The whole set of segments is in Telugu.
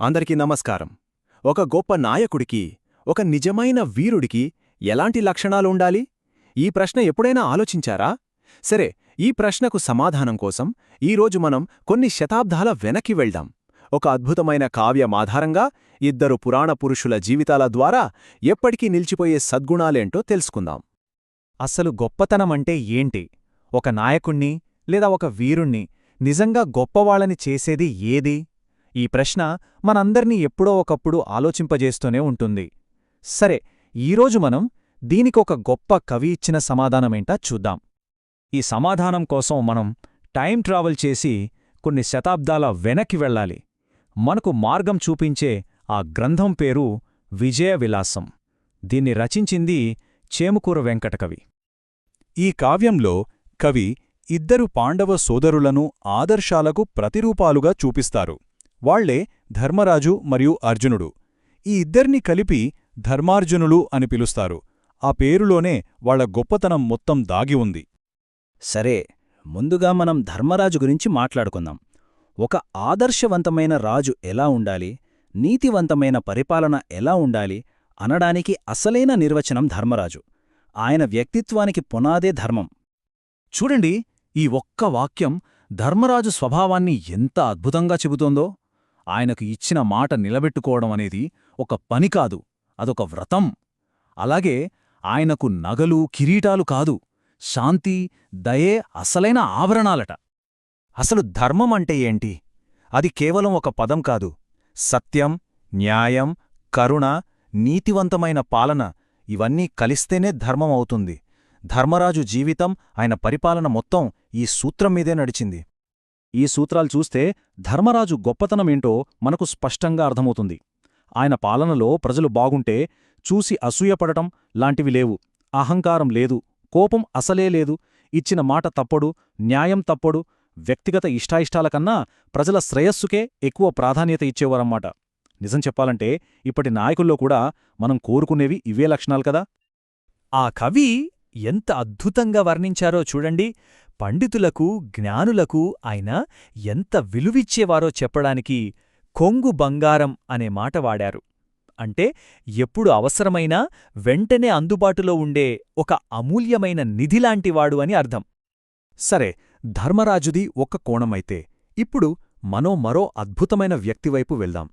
అందరికీ నమస్కారం. ఒక గొప్ప నాయకుడికి ఒక నిజమైన వీరుడికి ఎలాంటి లక్షణాలుండాలి ఈ ప్రశ్న ఎప్పుడైనా ఆలోచించారా? సరే ఈ ప్రశ్నకు సమాధానం కోసం ఈరోజు మనం కొన్ని శతాబ్దాల వెనక్కి వెళ్దాం. ఒక అద్భుతమైన కావ్యం ఆధారంగా ఇద్దరు పురాణ పురుషుల జీవితాల ద్వారా ఎప్పటికీ నిలిచిపోయే సద్గుణాలేంటో తెలుసుకుందాం. అసలు గొప్పతనమంటే ఏంటి? ఒక నాయకుణ్ణి లేదా ఒక వీరుణ్ణి నిజంగా గొప్పవాళ్ళని చేసేది ఏది? ఈ ప్రశ్న మనందర్నీ ఎప్పుడో ఒకప్పుడు ఆలోచింపజేస్తూనే ఉంటుంది. సరే ఈరోజు మనం దీనికొక గొప్ప కవి ఇచ్చిన సమాధానమేంటా చూద్దాం. ఈ సమాధానం కోసం మనం టైం ట్రావెల్ చేసి కొన్ని శతాబ్దాల వెనక్కి వెళ్ళాలి. మనకు మార్గం చూపించే ఆ గ్రంథం పేరు విజయ విలాసం. దీన్ని రచించింది చేముకూర వెంకటకవి. ఈ కావ్యంలో కవి ఇద్దరు పాండవ సోదరులను ఆదర్శాలకు ప్రతిరూపాలుగా చూపిస్తారు. వాళ్ళే ధర్మరాజు మరియు అర్జునుడు. ఈ ఇద్దర్ని కలిపి ధర్మార్జునులు అని పిలుస్తారు. ఆ పేరులోనే వాళ్ళ గొప్పతనం మొత్తం దాగి ఉంది. సరే ముందుగా మనం ధర్మరాజు గురించి మాట్లాడుకుందాం. ఒక ఆదర్శవంతమైన రాజు ఎలా ఉండాలి? నీతివంతమైన పరిపాలన ఎలా ఉండాలి? అనడానికి అసలైన నిర్వచనం ధర్మరాజు. ఆయన వ్యక్తిత్వానికి పునాదే ధర్మం. చూడండి ఈ ఒక్క వాక్యం ధర్మరాజు స్వభావాన్ని ఎంత అద్భుతంగా చెబుతోందో. ఆయనకు ఇచ్చిన మాట నిలబెట్టుకోవడం అనేది ఒక పని కాదు అదొక వ్రతం. అలాగే ఆయనకు నగలు కిరీటాలు కాదు శాంతి దయే అసలైన ఆభరణాలట. అసలు ధర్మం అంటే ఏంటి? అది కేవలం ఒక పదం కాదు. సత్యం న్యాయం కరుణ నీతివంతమైన పాలన ఇవన్నీ కలిస్తేనే ధర్మం అవుతుంది. ధర్మరాజు జీవితం ఆయన పరిపాలన మొత్తం ఈ సూత్రం మీదే నడిచింది. ఈ సూత్రాలు చూస్తే ధర్మరాజు గొప్పతనమేంటో మనకు స్పష్టంగా అర్థమవుతుంది. ఆయన పాలనలో ప్రజలు బాగుంటే చూసి అసూయపడటం లాంటివి లేవు. అహంకారం లేదు. కోపం అసలే లేదు. ఇచ్చిన మాట తప్పడు. న్యాయం తప్పడు. వ్యక్తిగత ఇష్టాయిష్టాల కన్నా ప్రజల శ్రేయస్సుకే ఎక్కువ ప్రాధాన్యత ఇచ్చేవారన్నమాట. నిజం చెప్పాలంటే ఇప్పటి నాయకుల్లో కూడా మనం కోరుకునేవి ఇవే లక్షణాలు కదా? ఆ కవి ఎంత అద్భుతంగా వర్ణించారో చూడండి. పండితులకు జ్ఞానులకు ఆయన ఎంత విలువిచ్చేవారో చెప్పడానికి కొంగు బంగారం అనే మాట వాడారు. అంటే ఎప్పుడు అవసరమైనా వెంటనే అందుబాటులో ఉండే ఒక అమూల్యమైన నిధిలాంటివాడు అని అర్థం. సరే ధర్మరాజుది ఒక్క కోణమైతే ఇప్పుడు మనో మరో అద్భుతమైన వ్యక్తివైపు వెళ్దాం.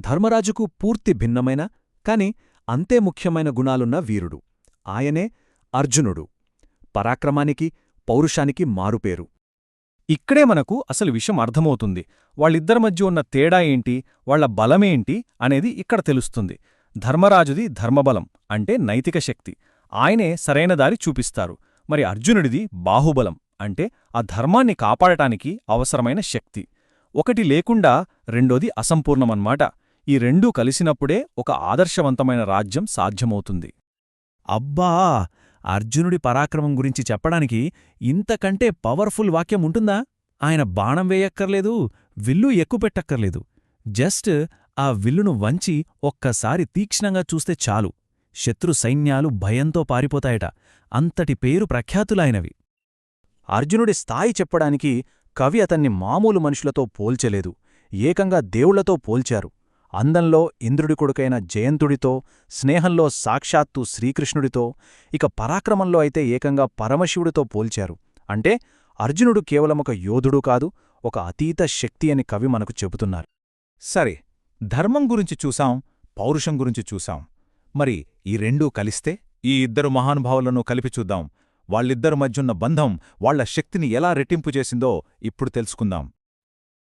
ధర్మరాజుకు పూర్తి భిన్నమైన కాని అంతే ముఖ్యమైన గుణాలున్న వీరుడు. ఆయనే అర్జునుడు. పరాక్రమానికి పౌరుషానికి మారుపేరు. ఇక్కడే మనకు అసలు విషయం అర్థమవుతుంది. వాళ్ళిద్దరి మధ్య ఉన్న తేడా ఏంటి? వాళ్ళ బలమేంటి అనేది ఇక్కడ తెలుస్తుంది. ధర్మరాజుది ధర్మబలం అంటే నైతిక శక్తి. ఆయనే సరైన దారి చూపిస్తారు. మరి అర్జునుడిది బాహుబలం అంటే ఆ ధర్మాన్ని కాపాడటానికి అవసరమైన శక్తి. ఒకటి లేకుండా రెండోది అసంపూర్ణమన్మాట ఈ రెండూ కలిసినప్పుడే ఒక ఆదర్శవంతమైన రాజ్యం సాధ్యమవుతుంది. అబ్బా! అర్జునుడి పరాక్రమం గురించి చెప్పడానికి ఇంతకంటే పవర్ఫుల్ వాక్యం ఉంటుందా? ఆయన బాణం వేయక్కర్లేదు విల్లు ఎక్కుపెట్టక్కర్లేదు. జస్ట్ ఆ విల్లును వంచి ఒక్కసారి తీక్ష్ణంగా చూస్తే చాలు. శత్రు సైన్యాలు భయంతో పారిపోతాయట. అంతటి పేరు ప్రఖ్యాతులైనవి. అర్జునుడి స్థాయి చెప్పడానికి కవి అతన్ని మామూలు మనుషులతో పోల్చలేదు. ఏకంగా దేవుళ్ళతో పోల్చారు. అందంలో ఇంద్రుడి కొడుకైన జయంతుడితో స్నేహంలో సాక్షాత్తు శ్రీకృష్ణుడితో ఇక పరాక్రమంలో అయితే ఏకంగా పరమశివుడితో పోల్చారు. అంటే అర్జునుడు కేవలమొక యోధుడు కాదు ఒక అతీత శక్తి అని కవి మనకు చెబుతున్నారు. సరే ధర్మం గురించి చూసాం పౌరుషం గురించి చూసాం. మరి ఈ రెండూ కలిస్తే ఈ ఇద్దరు మహానుభావులను కలిపి చూద్దాం. వాళ్ళిద్దరి మధ్యున్న బంధం వాళ్ళ శక్తిని ఎలా రెట్టింపు చేసిందో ఇప్పుడు తెలుసుకుందాం.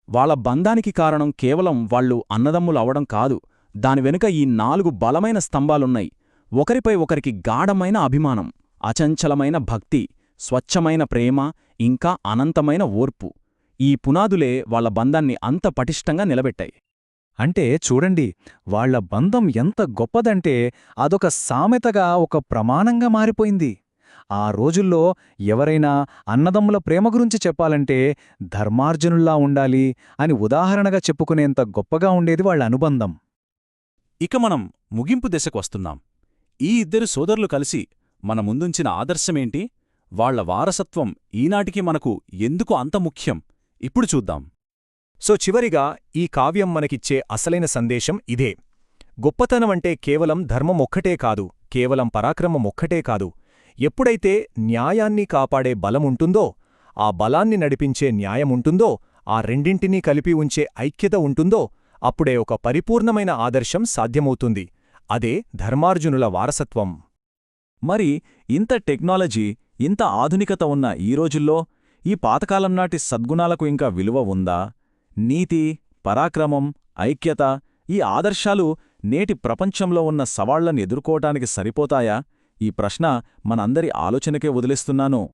వాళ్ళ బంధానికి కారణం కేవలం వాళ్ళు అన్నదమ్ములవడం కాదు దాని వెనుక ఈ నాలుగు బలమైన స్తంభాలున్నాయి. ఒకరిపై ఒకరికి గాఢమైన అభిమానం అచంచలమైన భక్తి స్వచ్ఛమైన ప్రేమ ఇంకా అనంతమైన ఓర్పు. ఈ పునాదులే వాళ్ళ బంధాన్ని అంత పటిష్టంగా నిలబెట్టాయి. అంటే చూడండి వాళ్ళ బంధం ఎంత గొప్పదంటే అదొక సామెతగా ఒక ప్రమాణంగా మారిపోయింది. ఆ రోజుల్లో ఎవరైనా అన్నదమ్ముల ప్రేమ గురించి చెప్పాలంటే ధర్మార్జునుల్లా ఉండాలి అని ఉదాహరణగా చెప్పుకునేంత గొప్పగా ఉండేది వాళ్ళ అనుబంధం. ఇక మనం ముగింపు దశకు వస్తున్నాం. ఈ ఇద్దరు సోదరులు కలిసి మన ముందుంచిన ఆదర్శమేంటి? వాళ్ళ వారసత్వం ఈనాటికి మనకు ఎందుకు అంత ముఖ్యం? ఇప్పుడు చూద్దాం. సో చివరిగా ఈ కావ్యం మనకిచ్చే అసలైన సందేశం ఇదే. గొప్పతనమంటే కేవలం ధర్మం ఒక్కటే కాదు కేవలం పరాక్రమం ఒక్కటే కాదు ఎప్పుడైతే న్యాయాన్ని కాపాడే బలముంటుందో ఆ బలాన్ని నడిపించే న్యాయముంటుందో ఆ రెండింటినీ కలిపి ఉంచే ఐక్యత ఉంటుందో అప్పుడే ఒక పరిపూర్ణమైన ఆదర్శం సాధ్యమవుతుంది. అదే ధర్మార్జునుల వారసత్వం. మరి ఇంత టెక్నాలజీ ఇంత ఆధునికత ఉన్న ఈ రోజుల్లో ఈ పాతకాలం నాటి సద్గుణాలకు ఇంకా విలువ ఉందా? నీతి పరాక్రమం ఐక్యత ఈ ఆదర్శాలు నేటి ప్రపంచంలో ఉన్న సవాళ్ళను ఎదుర్కోవటానికి సరిపోతాయా? ఈ ప్రశ్న మనందరి ఆలోచనకే వదిలేస్తున్నాను.